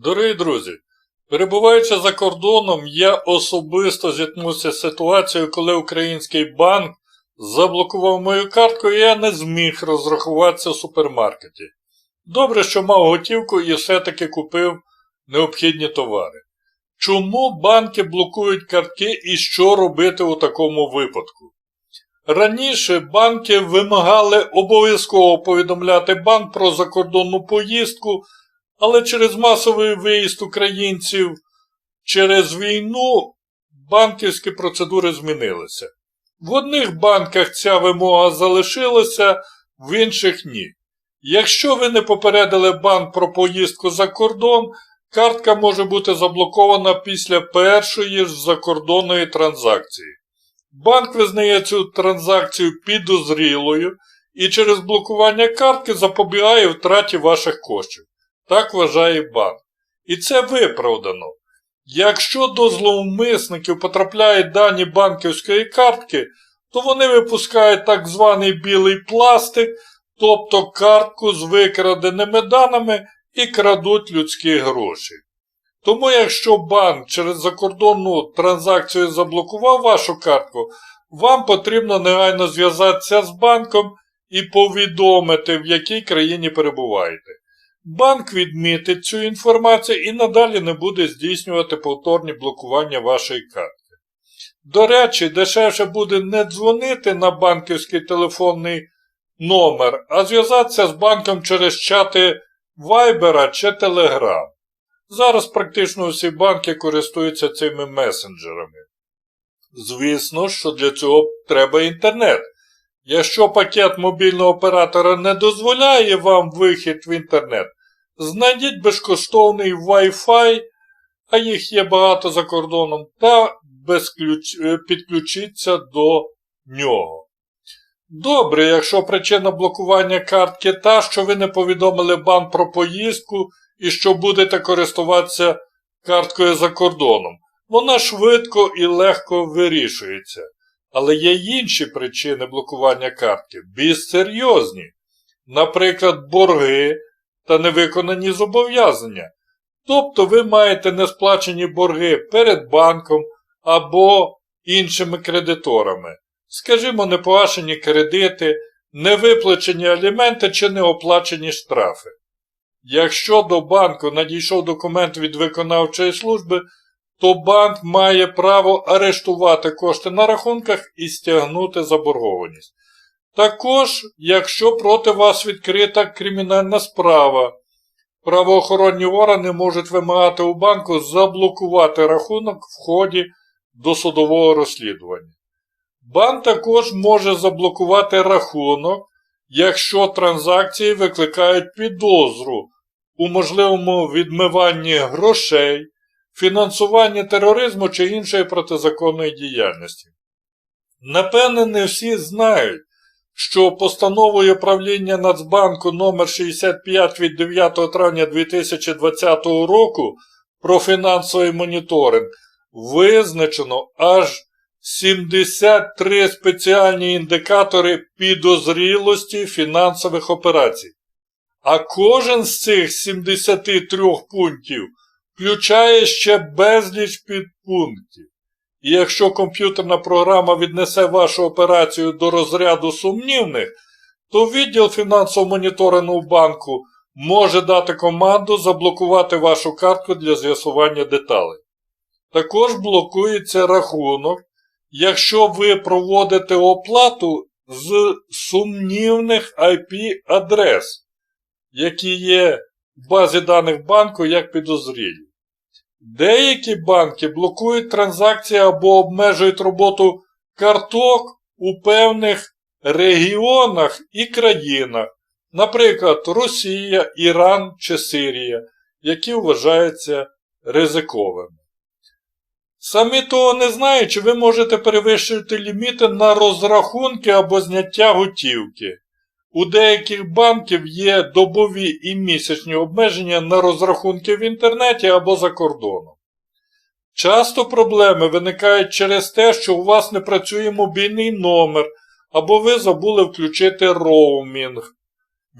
Дорогі друзі, перебуваючи за кордоном, я особисто зіткнувся з ситуацією, коли український банк заблокував мою картку і я не зміг розрахуватися в супермаркеті. Добре, що мав готівку і все-таки купив необхідні товари. Чому банки блокують картки і що робити у такому випадку? Раніше банки вимагали обов'язково повідомляти банк про закордонну поїздку, але через масовий виїзд українців через війну банківські процедури змінилися. В одних банках ця вимога залишилася, в інших ні. Якщо ви не попередили банк про поїздку за кордон, картка може бути заблокована після першої ж закордонної транзакції. Банк визнає цю транзакцію підозрілою і через блокування картки запобігає втраті ваших коштів. Так вважає банк. І це виправдано. Якщо до зловмисників потрапляють дані банківської картки, то вони випускають так званий білий пластик, тобто картку з викраденими даними і крадуть людські гроші. Тому якщо банк через закордонну транзакцію заблокував вашу картку, вам потрібно негайно зв'язатися з банком і повідомити, в якій країні перебуваєте. Банк відмітить цю інформацію і надалі не буде здійснювати повторні блокування вашої картки. До речі, дешевше буде не дзвонити на банківський телефонний номер, а зв'язатися з банком через чати Viber чи Telegram. Зараз практично всі банки користуються цими месенджерами. Звісно, що для цього треба інтернет. Якщо пакет мобільного оператора не дозволяє вам вихід в інтернет, знайдіть безкоштовний Wi-Fi, а їх є багато за кордоном, та безключ... е, підключіться до нього. Добре, якщо причина блокування картки та, що ви не повідомили банк про поїздку і що будете користуватися карткою за кордоном. Вона швидко і легко вирішується. Але є інші причини блокування картки, більш серйозні. Наприклад, борги та невиконані зобов'язання. Тобто ви маєте несплачені борги перед банком або іншими кредиторами. Скажімо, непогашені кредити, невиплачені аліменти чи неоплачені штрафи. Якщо до банку надійшов документ від виконавчої служби, то банк має право арештувати кошти на рахунках і стягнути заборгованість. Також, якщо проти вас відкрита кримінальна справа, правоохоронні органи можуть вимагати у банку заблокувати рахунок в ході досудового розслідування. Банк також може заблокувати рахунок, якщо транзакції викликають підозру у можливому відмиванні грошей, фінансуванні тероризму чи іншої протизаконної діяльності. Напевне, не всі знають, що постановою правління Нацбанку номер 65 від 9 травня 2020 року про фінансовий моніторинг визначено аж 73 спеціальні індикатори підозрілості фінансових операцій. А кожен з цих 73 пунктів включає ще безліч підпунктів. І якщо комп'ютерна програма віднесе вашу операцію до розряду сумнівних, то відділ фінансового моніторингу банку може дати команду заблокувати вашу картку для з'ясування деталей. Також блокується рахунок, якщо ви проводите оплату з сумнівних IP-адрес, які є в базі даних банку як підозрілі. Деякі банки блокують транзакції або обмежують роботу карток у певних регіонах і країнах, наприклад, Росія, Іран чи Сирія, які вважаються ризиковими. Самі того не знаючи, ви можете перевищити ліміти на розрахунки або зняття готівки. У деяких банків є добові і місячні обмеження на розрахунки в інтернеті або за кордоном. Часто проблеми виникають через те, що у вас не працює мобільний номер, або ви забули включити роумінг.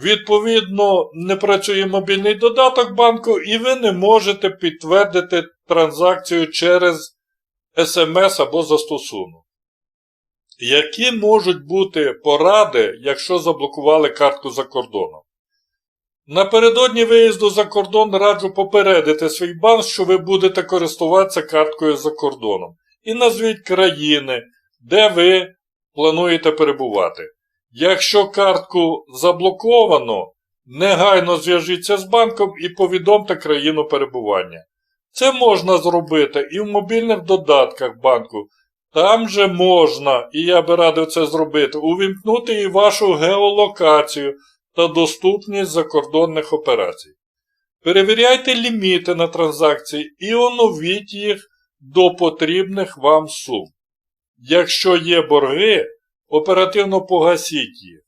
Відповідно, не працює мобільний додаток банку, і ви не можете підтвердити транзакцію через смс або застосунок. Які можуть бути поради, якщо заблокували картку за кордоном? Напередодні виїзду за кордон раджу попередити свій банк, що ви будете користуватися карткою за кордоном. І назвіть країни, де ви плануєте перебувати. Якщо картку заблоковано, негайно зв'яжіться з банком і повідомте країну перебування. Це можна зробити і в мобільних додатках банку. Там же можна, і я би радив це зробити, увімкнути і вашу геолокацію та доступність закордонних операцій. Перевіряйте ліміти на транзакції і оновіть їх до потрібних вам сум. Якщо є борги, оперативно погасіть їх.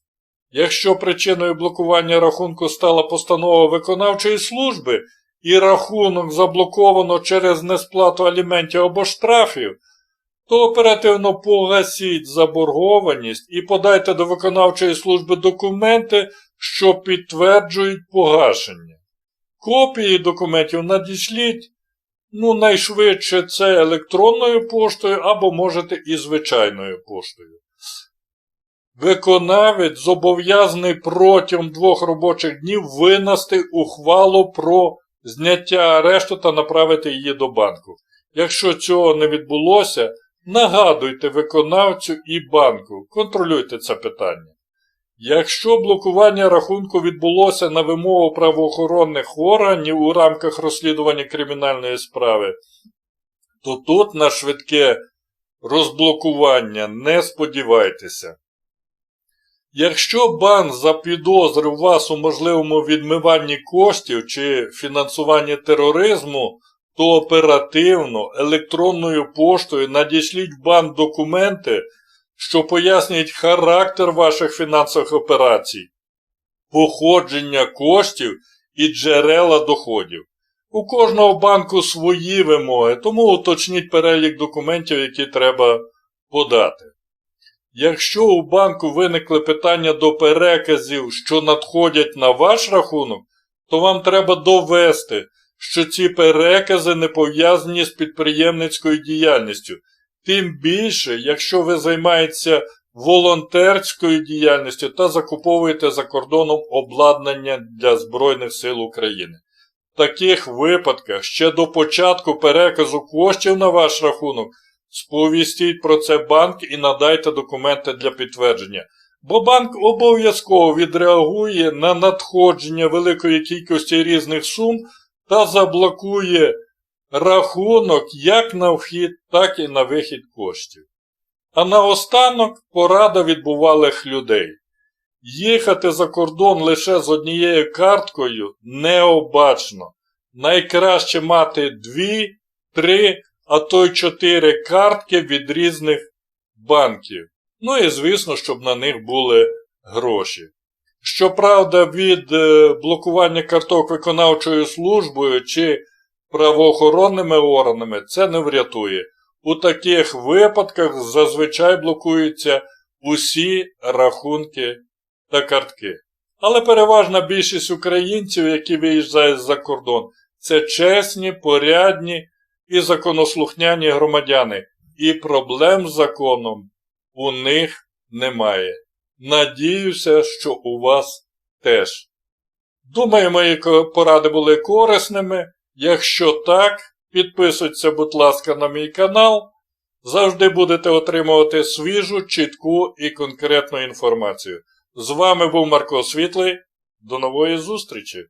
Якщо причиною блокування рахунку стала постанова виконавчої служби і рахунок заблоковано через несплату аліментів або штрафів, то оперативно погасіть заборгованість і подайте до виконавчої служби документи, що підтверджують погашення. Копії документів надішліть, ну, найшвидше це електронною поштою або можете і звичайною поштою. Виконавець зобов'язаний протягом двох робочих днів винести ухвалу про зняття арешту та направити її до банку. Якщо цього не відбулося, нагадуйте виконавцю і банку, контролюйте це питання. Якщо блокування рахунку відбулося на вимогу правоохоронних органів у рамках розслідування кримінальної справи, то тут на швидке розблокування не сподівайтеся. Якщо банк запідозрив вас у можливому відмиванні коштів чи фінансуванні тероризму, то оперативно електронною поштою надішліть банк документи, що пояснюють характер ваших фінансових операцій, походження коштів і джерела доходів. У кожного банку свої вимоги, тому уточніть перелік документів, які треба подати. Якщо у банку виникли питання до переказів, що надходять на ваш рахунок, то вам треба довести, що ці перекази не пов'язані з підприємницькою діяльністю. Тим більше, якщо ви займаєтеся волонтерською діяльністю та закуповуєте за кордоном обладнання для Збройних сил України. В таких випадках ще до початку переказу коштів на ваш рахунок сповістіть про це банк і надайте документи для підтвердження. Бо банк обов'язково відреагує на надходження великої кількості різних сум та заблокує рахунок як на вхід, так і на вихід коштів. А наостанок порада відбувалих людей. Їхати за кордон лише з однією карткою необачно. Найкраще мати дві, три, а то й чотири картки від різних банків. Ну і звісно, щоб на них були гроші. Щоправда, від е, блокування карток виконавчою службою чи правоохоронними органами це не врятує. У таких випадках зазвичай блокуються усі рахунки та картки. Але переважна більшість українців, які виїжджають за кордон, це чесні, порядні і законослухняні громадяни, і проблем з законом у них немає. Надіюся, що у вас теж. Думаю, мої поради були корисними. Якщо так, підписуйтесь, будь ласка, на мій канал. Завжди будете отримувати свіжу, чітку і конкретну інформацію. З вами був Марко Світлий. До нової зустрічі!